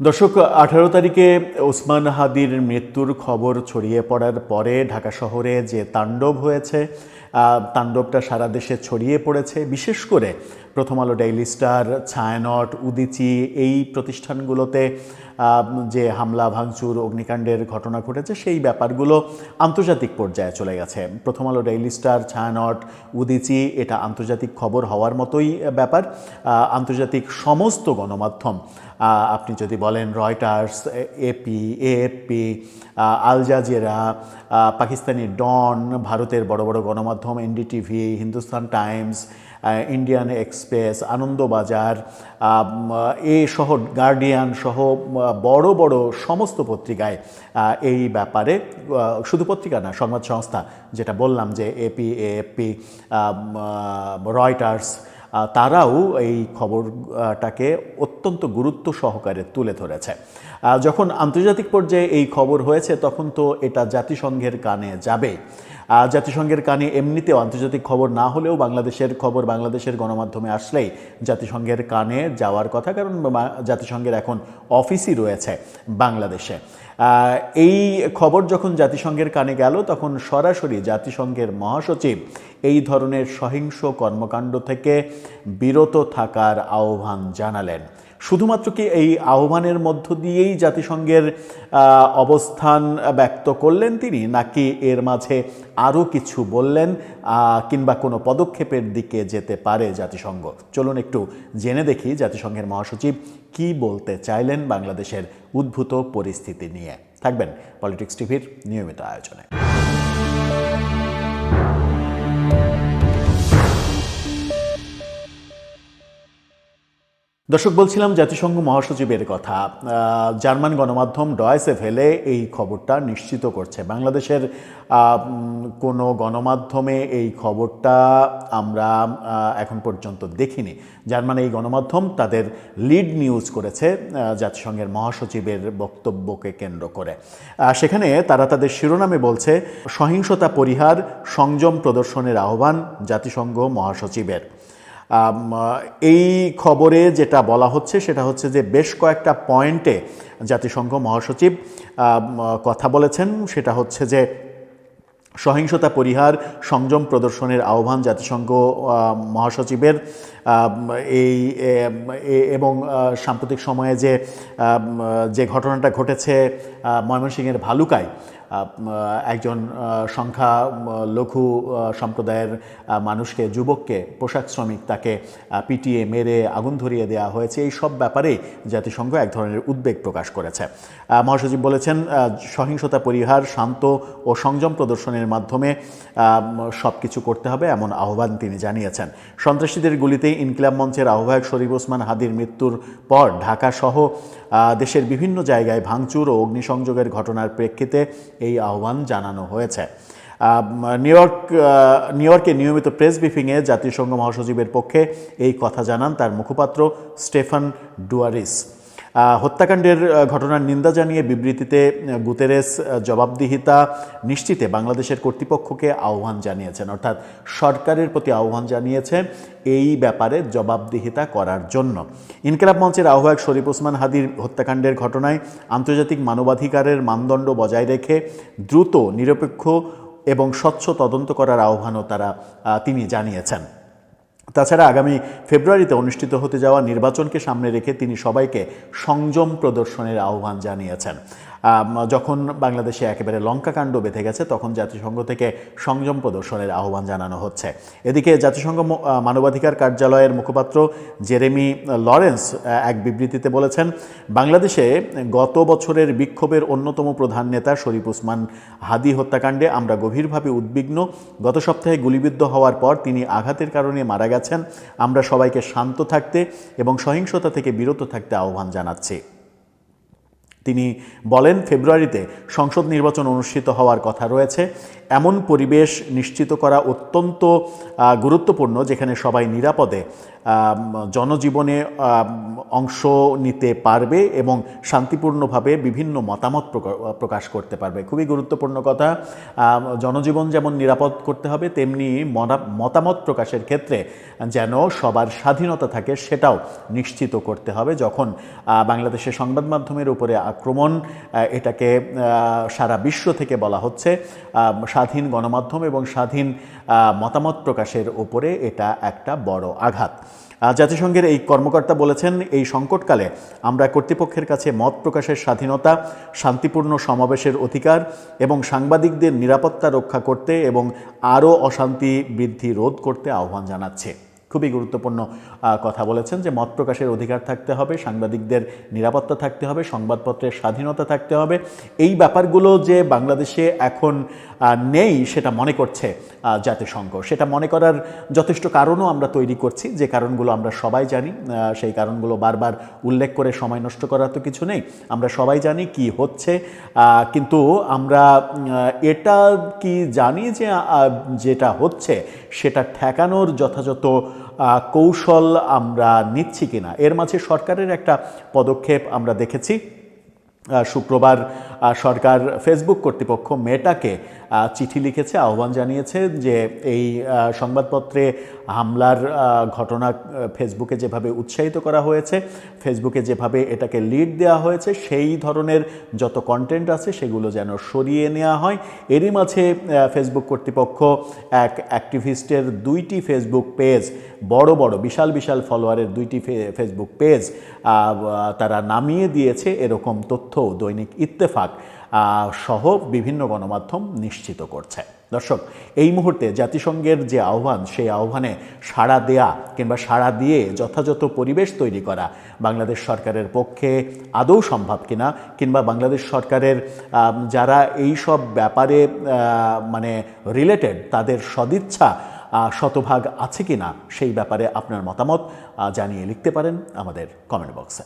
দর্শক, আঠারো তারিখে ওসমান হাদির মৃত্যুর খবর ছড়িয়ে পড়ার পরে ঢাকা শহরে যে তাণ্ডব হয়েছে তাণ্ডবটা সারা দেশে ছড়িয়ে পড়েছে। বিশেষ করে প্রথম আলো, ডেইলি স্টার, ছায়ানট, উদিচি, এই প্রতিষ্ঠানগুলোতে যে হামলা, ভাঙচুর, অগ্নিকাণ্ডের ঘটনা ঘটেছে, সেই ব্যাপারগুলো আন্তর্জাতিক পর্যায়ে চলে গেছে। প্রথম আলো, ডেইলি স্টার, ছায়ানট, উদিচি, এটা আন্তর্জাতিক খবর হওয়ার মতোই ব্যাপার। আন্তর্জাতিক সমস্ত গণমাধ্যম আপনি যদি বলেন Reuters AP AFP Al Jazeera Pakistani Dawn, ভারতের বড় বড় গণমাধ্যম, NDTV, Hindustan Times Indian Express Anandabazar এ সহ গার্ডিয়ান সহ বড় বড় সমস্ত পত্রিকায় এই ব্যাপারে শুধু পত্রিকা না, সংবাদ সংস্থা, যেটা বললাম যে এপি এএফপি রয়টার্স তারাও এই খবরটাকে অত্যন্ত গুরুত্ব সহকারে তুলে ধরেছে। যখন আন্তর্জাতিক পর্যায়ে এই খবর হয়েছে, তখন তো এটা জাতিসংঘের কানে যাবে জাতিসংঘের কানে এমনিতেও আন্তর্জাতিক খবর না হলেও বাংলাদেশের খবর বাংলাদেশের গণমাধ্যমে আসলেই জাতিসংঘের কানে যাওয়ার কথা, কারণ জাতিসংঘের এখন অফিসই রয়েছে বাংলাদেশে। এই খবর যখন জাতিসংঘের কানে গেল, তখন সরাসরি জাতিসংঘের মহাসচিব এই ধরনের সহিংস কর্মকাণ্ড থেকে বিরত থাকার আহ্বান জানালেন। শুধুমাত্র কি এই আহ্বানের মধ্য দিয়েই জাতিসংঘের অবস্থান ব্যক্ত করলেন তিনি, নাকি এর মাঝে আরও কিছু বললেন কিংবা কোনো পদক্ষেপের দিকে যেতে পারে জাতিসংঘ? চলুন একটু জেনে দেখি জাতিসংঘের মহাসচিব কি বলতে চাইলেন বাংলাদেশের উদ্ভূত পরিস্থিতি নিয়ে? থাকবেন পলিটিক্স টিভির নিয়মিত আয়োজনে। দর্শক, বলছিলাম জাতিসংঘ মহাসচিবের কথা। জার্মান গণমাধ্যম ডয়েসে ফেলে এই খবরটা নিশ্চিত করছে। বাংলাদেশের কোনো গণমাধ্যমে এই খবরটা আমরা এখন পর্যন্ত দেখিনি। জার্মান এই গণমাধ্যম তাদের লিড নিউজ করেছে জাতিসংঘের মহাসচিবের বক্তব্যকে কেন্দ্র করে। সেখানে তারা তাদের শিরোনামে বলছে, সহিংসতা পরিহার, সংযম প্রদর্শনের আহ্বান জাতিসংঘ মহাসচিবের। এই খবরে যেটা বলা হচ্ছে, সেটা হচ্ছে যে বেশ কয়েকটা পয়েন্টে জাতিসংঘ মহাসচিব কথা বলেছেন। সেটা হচ্ছে যে সহিংসতা পরিহার, সংযম প্রদর্শনের আহ্বান জাতিসংঘ মহাসচিবের এই এবং সাম্প্রতিক সময়ে যে যে ঘটনাটা ঘটেছে ময়মনসিংহের ভালুকায় একজন সংখ্যা লঘু সম্প্রদায়ের মানুষকে, যুবককে, পোশাক শ্রমিক তাকে পিটিয়ে, মেরে, আগুন ধরিয়ে দেওয়া হয়েছে। এই সব ব্যাপারেই জাতিসংঘ এক ধরনের উদ্বেগ প্রকাশ করেছে। মহাসচিব বলেছেন সহিংসতা পরিহার, শান্ত ও সংযম প্রদর্শনের মাধ্যমে সব কিছু করতে হবে এমন আহ্বান তিনি জানিয়েছেন। সন্ত্রাসীদের গুলিতেই ইনকিলাব মঞ্চের আহ্বায়ক শরীফ ওসমান হাদির মৃত্যুর পর ঢাকা সহ দেশের বিভিন্ন জায়গায় ভাঙচুর ও অগ্নিসংযোগের ঘটনার প্রেক্ষিতে এই আহ্বান জানানো হয়েছে। নিউ ইয়র্ক নিয়মিত প্রেস ব্রিফিংয়ে জাতিসংঘ মহাসচিবের পক্ষে এই কথা জানান তার মুখপাত্র স্টেফান ডুয়ারিস। হত্যাকাণ্ডের ঘটনার নিন্দা জানিয়ে বিবৃতিতে গুতেরেস জবাবদিহিতা নিশ্চিতে বাংলাদেশের কর্তৃপক্ষকে আহ্বান জানিয়েছেন। অর্থাৎ সরকারের প্রতি আহ্বান জানিয়েছে এই ব্যাপারে জবাবদিহিতা করার জন্য। ইনকিলাব মঞ্চের আহ্বায়ক শরীফ ওসমান হাদির হত্যাকাণ্ডের ঘটনায় আন্তর্জাতিক মানবাধিকারের মানদণ্ড বজায় রেখে দ্রুত, নিরপেক্ষ এবং স্বচ্ছ তদন্ত করার আহ্বানও তারা তিনি জানিয়েছেন। তাছাড়া আগামী ফেব্রুয়ারিতে অনুষ্ঠিত হতে যাওয়া নির্বাচনকে সামনে রেখে তিনি সবাইকে সংযম প্রদর্শনের আহ্বান জানিয়েছেন। যখন বাংলাদেশে একেবারে লঙ্কাকাণ্ড বেঁধে গেছে, তখন জাতিসংঘ থেকে সংযম প্রদর্শনের আহ্বান জানানো হচ্ছে। এদিকে জাতিসংঘ মানবাধিকার কার্যালয়ের মুখপাত্র জেরেমি লরেন্স এক বিবৃতিতে বলেছেন, বাংলাদেশে গত বছরের বিক্ষোভের অন্যতম প্রধান নেতা শরীফ উসমান হাদি হত্যাকাণ্ডে আমরা গভীরভাবে উদ্বিগ্ন। গত সপ্তাহে গুলিবিদ্ধ হওয়ার পর তিনি আঘাতের কারণে মারা গেছেন। আমরা সবাইকে শান্ত থাকতে এবং সহিংসতা থেকে বিরত থাকতে আহ্বান জানাচ্ছি। তিনি বলেন ফেব্রুয়ারিতে সংসদ নির্বাচন অনুষ্ঠিত হওয়ার কথা রয়েছে। এমন পরিবেশ নিশ্চিত করা অত্যন্ত গুরুত্বপূর্ণ যেখানে সবাই নিরাপদে জনজীবনে অংশ নিতে পারবে এবং শান্তিপূর্ণভাবে বিভিন্ন মতামত প্রকা- প্রকাশ করতে পারবে। খুবই গুরুত্বপূর্ণ কথা। জনজীবন যেমন নিরাপদ করতে হবে, তেমনি মনা- মতামত প্রকাশের ক্ষেত্রে যেন সবার স্বাধীনতা থাকে সেটাও নিশ্চিত করতে হবে। যখন বাংলাদেশের সংবাদ মাধ্যমের উপরে আক্রমণ এটাকে সারা বিশ্ব থেকে বলা হচ্ছে স্বাধীন গণমাধ্যম এবং স্বাধীন মতামত প্রকাশের উপরে এটা একটা বড় আঘাত। জাতিসংঘের এই কর্মকর্তা বলেছেন, এই সংকটকালে আমরা কর্তৃপক্ষের কাছে মত প্রকাশের স্বাধীনতা, শান্তিপূর্ণ সমাবেশের অধিকার এবং সাংবাদিকদের নিরাপত্তা রক্ষা করতে এবং আরও অশান্তি বৃদ্ধি রোধ করতে আহ্বান জানাচ্ছে। খুবই গুরুত্বপূর্ণ কথা বলেছেন যে মত প্রকাশের অধিকার থাকতে হবে, সাংবাদিকদের নিরাপত্তা থাকতে হবে, সংবাদপত্রের স্বাধীনতা থাকতে হবে। এই ব্যাপারগুলো যে বাংলাদেশে এখন নেই, সেটা মনে করছে জাতিসংঘ। সেটা মনে করার যথেষ্ট কারণও আমরা তৈরি করছি। যে কারণগুলো আমরা সবাই জানি সেই কারণগুলো বারবার উল্লেখ করে সময় নষ্ট করার তো কিছু নেই। আমরা সবাই জানি কি হচ্ছে কিন্তু আমরা এটা কি জানি যে যেটা হচ্ছে, সেটা ঠেকানোর যথাযথ কৌশল আমরা নিচ্ছি কিনা। এর মাঝে সরকারের একটা পদক্ষেপ আমরা দেখেছি। শুক্রবার সরকার ফেসবুক কর্তৃপক্ষ মেটাকে চিঠি লিখেছে, আহ্বান জানিয়েছে যে এই সংবাদপত্রে হামলার ঘটনা ফেসবুকে যেভাবে উৎসাহিত করা হয়েছে, ফেসবুকে যেভাবে এটাকে লিড দেওয়া হয়েছে, সেই ধরনের যত কন্টেন্ট আছে সেগুলো যেন সরিয়ে নেওয়া হয়। এরই মাঝে ফেসবুক কর্তৃপক্ষ এক অ্যাক্টিভিস্টের দুইটি ফেসবুক পেজ বড় বড়, বিশাল বিশাল ফলোয়ারের দুইটি ফেসবুক পেজ তারা নামিয়ে দিয়েছে, এরকম তথ্য দৈনিক ইত্তেফাক সহ বিভিন্ন গণমাধ্যম নিশ্চিত করছে। দর্শক, এই মুহূর্তে জাতিসংঘের যে আহ্বান, সেই আহ্বানে সাড়া দেয়া কিংবা সাড়া দিয়ে যথাযথ পরিবেশ তৈরি করা বাংলাদেশ সরকারের পক্ষে আদৌ সম্ভব কিনা কিংবা বাংলাদেশ সরকারের যারা এই সব ব্যাপারে মানে রিলেটেড তাদের সদিচ্ছা শতভাগ আছে কিনা সেই ব্যাপারে আপনার মতামত জানিয়ে লিখতে পারেন আমাদের কমেন্ট বক্সে